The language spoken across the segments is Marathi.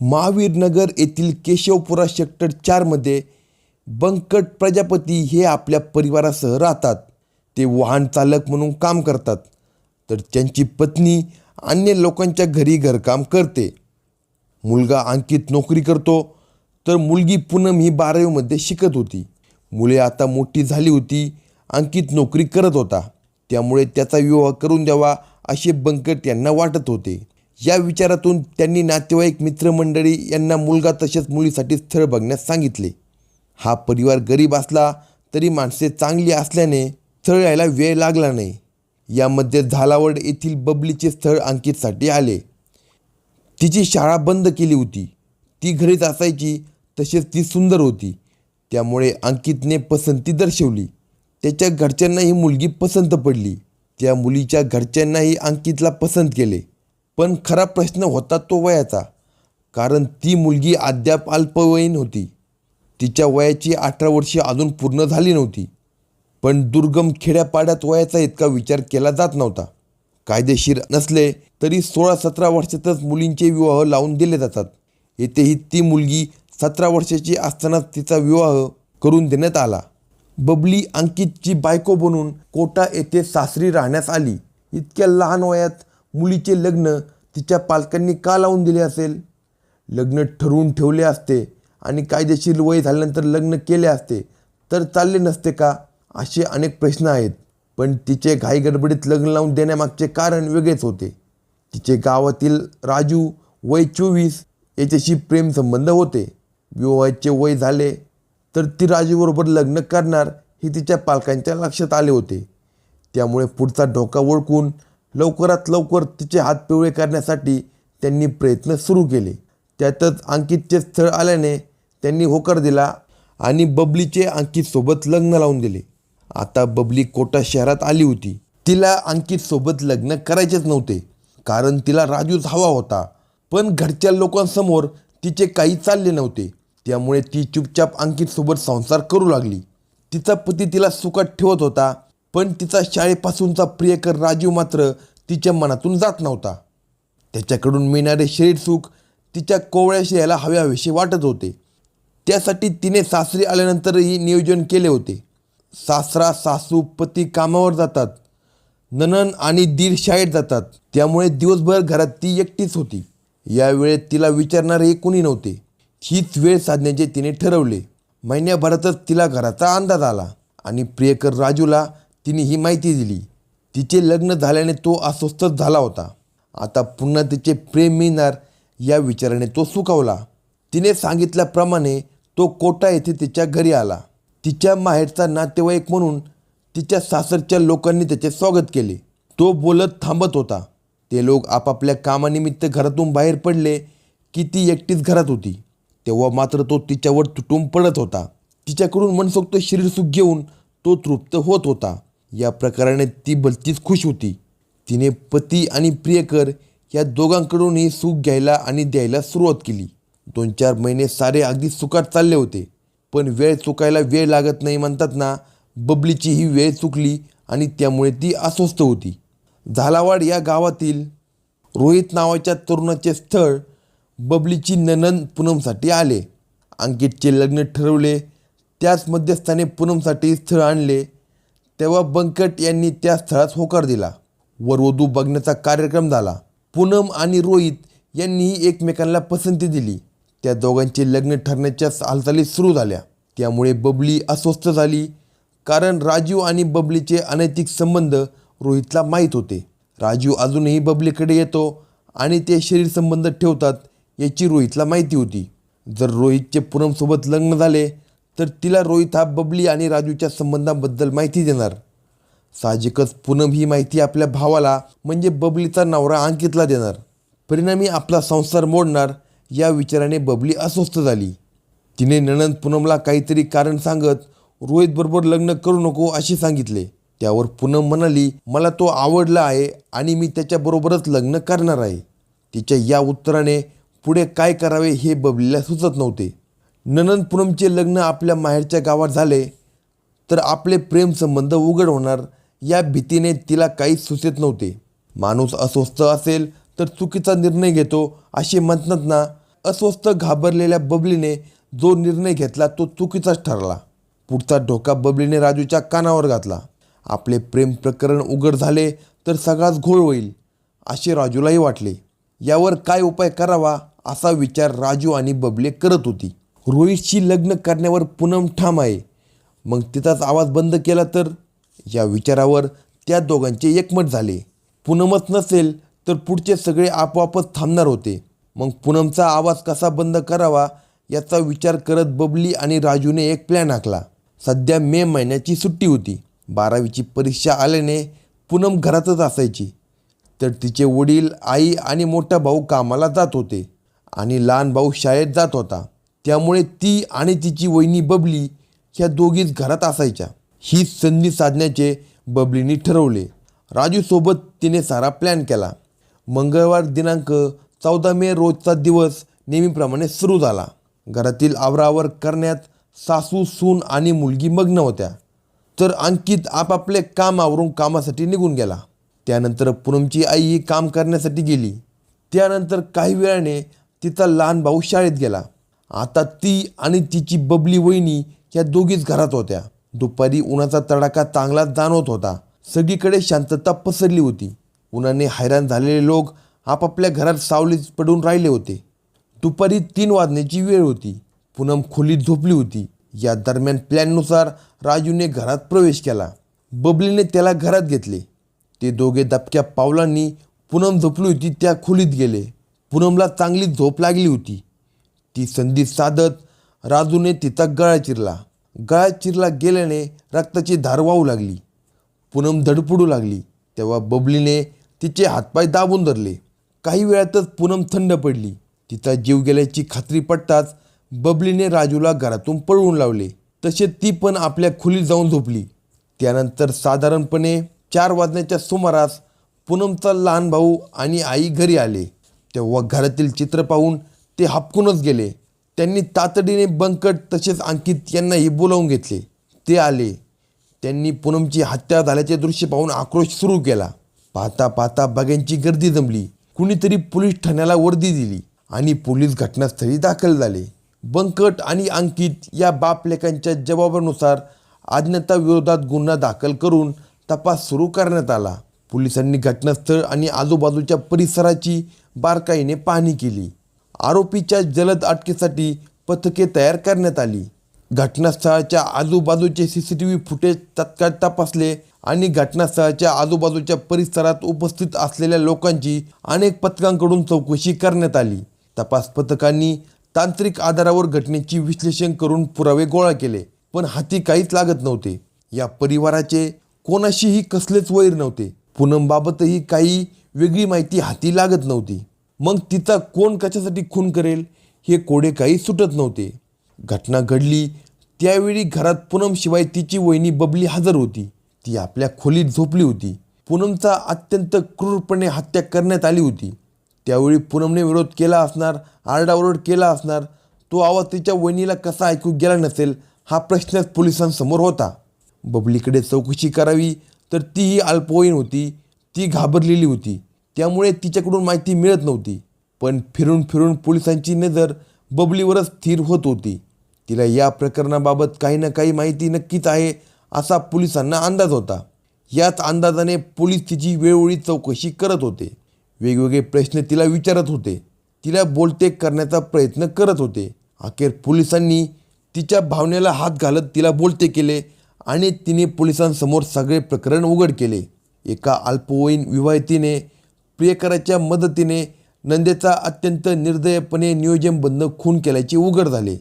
महावीरनगर येथील केशवपुरा सेक्टर चारमध्ये बंकट प्रजापती हे आपल्या परिवारासह राहतात. ते वाहन चालक म्हणून काम करतात. तर त्यांची पत्नी अन्य लोकांच्या घरी घरकाम करते. मुलगा अंकित नोकरी करतो. तर मुलगी पूनम ही बारावीमध्ये शिकत होती. मुले आता मोठी झाली होती. अंकित नोकरी करत होता. त्यामुळे त्याचा विवाह करून द्यावा असे बंकट यांना वाटत होते. या विचारातून त्यांनी नातेवाईक मित्रमंडळी यांना मुलगा तसेच मुलीसाठी स्थळ बघण्यास सांगितले. हा परिवार गरीब असला तरी माणसे चांगली असल्याने स्थळ यायला वेळ लागला नाही. यामध्ये झालावड येथील बबलीचे स्थळ अंकितसाठी आले. तिची शाळा बंद केली होती. ती घरीच असायची तसेच ती सुंदर होती. त्यामुळे अंकितने पसंती दर्शवली. त्याच्या घरच्यांना ही मुलगी पसंत पडली. त्या मुलीच्या घरच्यांनाही अंकितला पसंत केले. पण खरा प्रश्न होता तो वयाचा. कारण ती मुलगी अद्याप अल्पवयीन होती. तिच्या वयाची अठरा वर्षे अजून पूर्ण झाली नव्हती. पण दुर्गम खेड्यापाड्यात वयाचा इतका विचार केला जात नव्हता. कायदेशीर नसले तरी सोळा सतरा वर्षातच मुलींचे विवाह लावून दिले जातात. येथेही ती मुलगी सतरा वर्षाची असतानाच तिचा विवाह करून देण्यात आला. बबली अंकितची बायको बनून कोटा येथे सासरी राहण्यास आली. इतक्या लहान वयात मुलीचे लग्न तिच्या पालकांनी का लावून दिले असेल? लग्न ठरवून ठेवले असते आणि कायदेशीर वय झाल्यानंतर लग्न केले असते तर चालले नसते का? असे अनेक प्रश्न आहेत. पण तिचे घाईगडबडीत लग्न लावून देण्यामागचे कारण वेगळेच होते. तिचे गावातील राजू वय चोवीस याच्याशी प्रेमसंबंध होते. विवाहाचे वय झाले तर ती राजूबरोबर लग्न करणार हे तिच्या पालकांच्या लक्षात आले होते. त्यामुळे पुढचा धोका ओळखून लवकरात लवकर तिचे हात पिवळे करण्यासाठी त्यांनी प्रयत्न सुरू केले. त्यातच अंकितचे स्थळ आल्याने त्यांनी होकार दिला आणि बबलीचे अंकितसोबत लग्न लावून दिले. आता बबली कोटा शहरात आली होती. तिला अंकितसोबत लग्न करायचेच नव्हते कारण तिला राजूच हवा होता. पण घरच्या लोकांसमोर तिचे काही चालले नव्हते. त्यामुळे ती चुपचाप अंकितसोबत संसार करू लागली. तिचा पती तिला सुखात ठेवत होता पण तिचा शाळेपासूनचा प्रियकर राजू मात्र तिच्या मनातून जात नव्हता. त्याच्याकडून मिळणारे शरीर सुख तिच्या कोवळ्याशी यायला हव्याविषयी वाटत होते. त्यासाठी तिने सासरी आल्यानंतरही नियोजन केले होते. सासरा सासू पती कामावर जातात. ननन आणि दीर शाळेत जातात. त्यामुळे दिवसभर घरात ती एकटीच होती. यावेळेत तिला विचारणारे कुणी नव्हते. हीच वेळ साधण्याचे तिने ठरवले. महिन्याभरातच तिला घराचा अंदाज आला आणि प्रियकर राजूला तिने ही माहिती दिली. तिचे लग्न झाल्याने तो अस्वस्थच झाला होता. आता पुन्हा तिचे प्रेम मिळणार या विचाराने तो सुखावला. तिने सांगितल्याप्रमाणे तो कोटा येथे तिच्या घरी आला. तिच्या माहेरचा नातेवाईक म्हणून तिच्या सासरच्या लोकांनी त्याचे स्वागत केले. तो बोलत थांबत होता. ते लोक आपापल्या कामानिमित्त घरातून बाहेर पडले की ती एकटीच घरात होती. तेव्हा मात्र तो तिच्यावर तुटून पडत होता. तिच्याकडून मनसोक्त शरीरसुख घेऊन तो तृप्त होत होता. या प्रकाराने ती भलतीच खुश होती. तिने पती आणि प्रियकर या दोघांकडूनही सुख घ्यायला आणि द्यायला सुरुवात केली. दोन चार महिने सारे अगदी सुखात चालले होते. पण वेळ चुकायला वेळ लागत नाही म्हणतात ना बबलीची ही वेळ चुकली आणि त्यामुळे ती अस्वस्थ होती. झालावाड या गावातील रोहित नावाच्या तरुणाचे स्थळ बबलीची ननन पूनमसाठी आले. अंकितचे लग्न ठरवले. त्याच मध्यस्थाने पूनमसाठी स्थळ आणले. तेव्हा बंकट यांनी त्या स्थळास होकार दिला. वरवधू बघण्याचा कार्यक्रम झाला. पूनम आणि रोहित यांनीही एकमेकांना पसंती दिली. त्या दोघांचे लग्न ठरण्याच्या हालचाली सुरू झाल्या. त्यामुळे बबली अस्वस्थ झाली. कारण राजीव आणि बबलीचे अनैतिक संबंध रोहितला माहीत होते. राजीव अजूनही बबलीकडे येतो आणि ते शरीर संबंध ठेवतात याची रोहितला माहिती होती. जर रोहितचे पूनमसोबत लग्न झाले तर तिला रोहित हा बबली आणि राजूच्या संबंधाबद्दल माहिती देणार. साहजिकच पूनम ही माहिती आपल्या भावाला म्हणजे बबलीचा नवरा अंकितला देणार. परिणामी आपला संसार मोडणार या विचाराने बबली अस्वस्थ झाली. तिने नणंद पूनमला काहीतरी कारण सांगत रोहितबरोबर लग्न करू नको असे सांगितले. त्यावर पूनम म्हणाली मला तो आवडला आहे आणि मी त्याच्याबरोबरच लग्न करणार आहे. तिच्या या उत्तराने पुढे काय करावे हे बबलीला सुचत नव्हते. ननंदपुरमचे लग्न आपल्या माहेरच्या गावात झाले तर आपले प्रेमसंबंध उघड होणार या भीतीने तिला काहीच सुचत नव्हते. माणूस अस्वस्थ असेल तर चुकीचा निर्णय घेतो असे म्हणतात ना अस्वस्थ घाबरलेल्या बबलीने जो निर्णय घेतला तो चुकीचाच ठरला. पुढचा ढोका बबलीने राजूच्या कानावर घातला. आपले प्रेम प्रकरण उघड झाले तर सगळाच घोळ होईल असे राजूलाही वाटले. यावर काय उपाय करावा असा विचार राजू आणि बबले करत होती. रोहितशी लग्न करण्यावर पूनम ठाम आहे. मग तिचाच आवाज बंद केला तर? या विचारावर त्या दोघांचे एकमत झाले. पूनमच नसेल तर पुढचे सगळे आपोआपच थांबणार होते. मग पूनमचा आवाज कसा बंद करावा याचा विचार करत बबली आणि राजूने एक प्लॅन आखला. सध्या मे महिन्याची सुट्टी होती. बारावीची परीक्षा आल्याने पूनम घरातच असायची. तर तिचे वडील आई आणि मोठा भाऊ कामाला जात होते आणि लहान भाऊ शाळेत जात होता. त्यामुळे ती आणि तिची वहिनी बबली ह्या दोघीच घरात असायच्या. ही संधी साधण्याचे बबलीने ठरवले. राजूसोबत तिने सारा प्लॅन केला. मंगळवार दिनांक चौदा मे रोजचा दिवस नेहमीप्रमाणे सुरू झाला. घरातील आवरावर करण्यात सासू सून आणि मुलगी मग्न होत्या. तर अंकित आपापले काम आवरून कामासाठी निघून गेला. त्यानंतर पूनमची आई काम करण्यासाठी गेली. त्यानंतर काही वेळाने तिचा लहान भाऊ शाळेत गेला. आता ती आणि तिची बबली वहिनी या दोघीच घरात होत्या. दुपारी उन्हाचा तडाखा चांगलाच जाणवत होता. सगळीकडे शांतता पसरली होती. उन्हाने हैराण झालेले लोक आपापल्या घरात सावलीत पडून राहिले होते. दुपारी तीन वाजण्याची वेळ होती. पूनम खोलीत झोपली होती. या दरम्यान प्लॅननुसार राजूने घरात प्रवेश केला. बबलीने त्याला घरात घेतले. ते दोघे दबक्या पावलांनी पूनम झोपली होती त्या खोलीत गेले. पूनमला चांगली झोप लागली होती. ती संधी साधत राजूने तिचा गळा चिरला. गळा चिरला गेल्याने रक्ताची धार वाहू लागली. पूनम धडपडू लागली. तेव्हा बबलीने तिचे हातपाय दाबून धरले. काही वेळातच पूनम थंड पडली. तिचा जीव गेल्याची खात्री पडताच बबलीने राजूला घरातून पळवून लावले. तसे ती पण आपल्या खोलीत जाऊन झोपली. त्यानंतर साधारणपणे चार वाजण्याच्या सुमारास पूनमचा लहान भाऊ आणि आई घरी आले. तेव्हा घरातील चित्र पाहून ते हापकूनच गेले. त्यांनी तातडीने बंकट तसेच अंकित यांनाही बोलावून घेतले. ते आले. त्यांनी पूनमची हत्या झाल्याचे दृश्य पाहून आक्रोश सुरू केला. पाहता पाहता बघ्यांची गर्दी जमली. कुणीतरी पोलीस ठाण्याला वर्दी दिली आणि पोलीस घटनास्थळी दाखल झाले. बंकट आणि अंकित या बापलेकांच्या जबाबानुसार अज्ञाता विरोधात गुन्हा दाखल करून तपास सुरू करण्यात आला. पोलिसांनी घटनास्थळ आणि आजूबाजूच्या परिसराची बारकाईने पाहणी केली. आरोपीच्या जलद अटकेसाठी पथके तयार करण्यात आली. घटनास्थळाच्या आजूबाजूचे C C T V footage तत्काळ तपासले आणि घटनास्थळाच्या आजूबाजूच्या परिसरात उपस्थित असलेल्या लोकांची अनेक पथकांकडून चौकशी करण्यात आली. तपास पथकांनी तांत्रिक आधारावर घटनेची विश्लेषण करून पुरावे गोळा केले पण हाती काहीच लागत नव्हते. या परिवाराचे कोणाशीही कसलेच वैर नव्हते. पूनमबाबतही काही वेगळी माहिती हाती लागत नव्हती. मग तिचा कोण कशासाठी खून करेल? हे कोडे काही सुटत नव्हते. घटना घडली. त्यावेळी घरात पूनमशिवाय तिची वहिनी बबली हजर होती. ती आपल्या खोलीत झोपली होती. पूनमचा अत्यंत क्रूरपणे हत्या करण्यात आली होती. त्यावेळी पूनमने विरोध केला असणार आरडाओरड केला असणार. तो आवाज तिच्या वहिनीला कसा ऐकू गेला नसेल हा प्रश्नच पोलिसांसमोर होता. बबलीकडे चौकशी करावी तर तीही अल्पवयीन होती. ती घाबरलेली होती. त्यामुळे तिच्याकडून माहिती मिळत नव्हती. पण फिरून फिरून पोलिसांची नजर बबलीवरच स्थिर होत होती. तिला या प्रकरणाबाबत काही ना काही माहिती नक्कीच आहे असा पोलिसांना अंदाज होता. याच अंदाजाने पोलीस तिची वेळोवेळी चौकशी करत होते. वेगवेगळे प्रश्न तिला विचारत होते. तिला बोलते करण्याचा प्रयत्न करत होते. अखेर पोलिसांनी तिच्या भावनेला हात घालत तिला बोलते केले आणि तिने पोलिसांसमोर सगळे प्रकरण उघड केले. एका अल्पवयीन विवाहितीने प्रियकराच्या मदतीने नंदेचा अत्यंत निर्दयपणे नियोजनबद्ध खून केल्याचे उघड झाले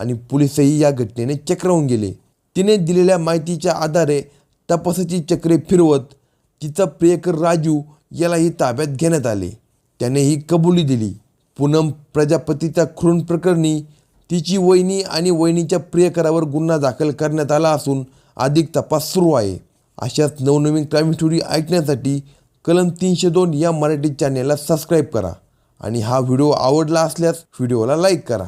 आणि पोलिसही या घटनेने चक्रावून गेले. तिने दिलेल्या माहितीच्या आधारे तपासाची चक्रे फिरवत तिचा प्रियकर राजू यालाही ताब्यात घेण्यात आले. त्याने ही कबुली दिली. पूनम प्रजापतीच्या खून प्रकरणी तिची वहिनी आणि वहिनीच्या प्रियकरावर गुन्हा दाखल करण्यात आला असून अधिक तपास सुरू आहे. अशाच नवनवीन क्राईम स्टोरी ऐकण्यासाठी कलम तीनशे दोन या मराठी चॅनेलला सबस्क्राईब करा. आणि हा व्हिडिओ आवडला असल्यास व्हिडिओला लाईक करा.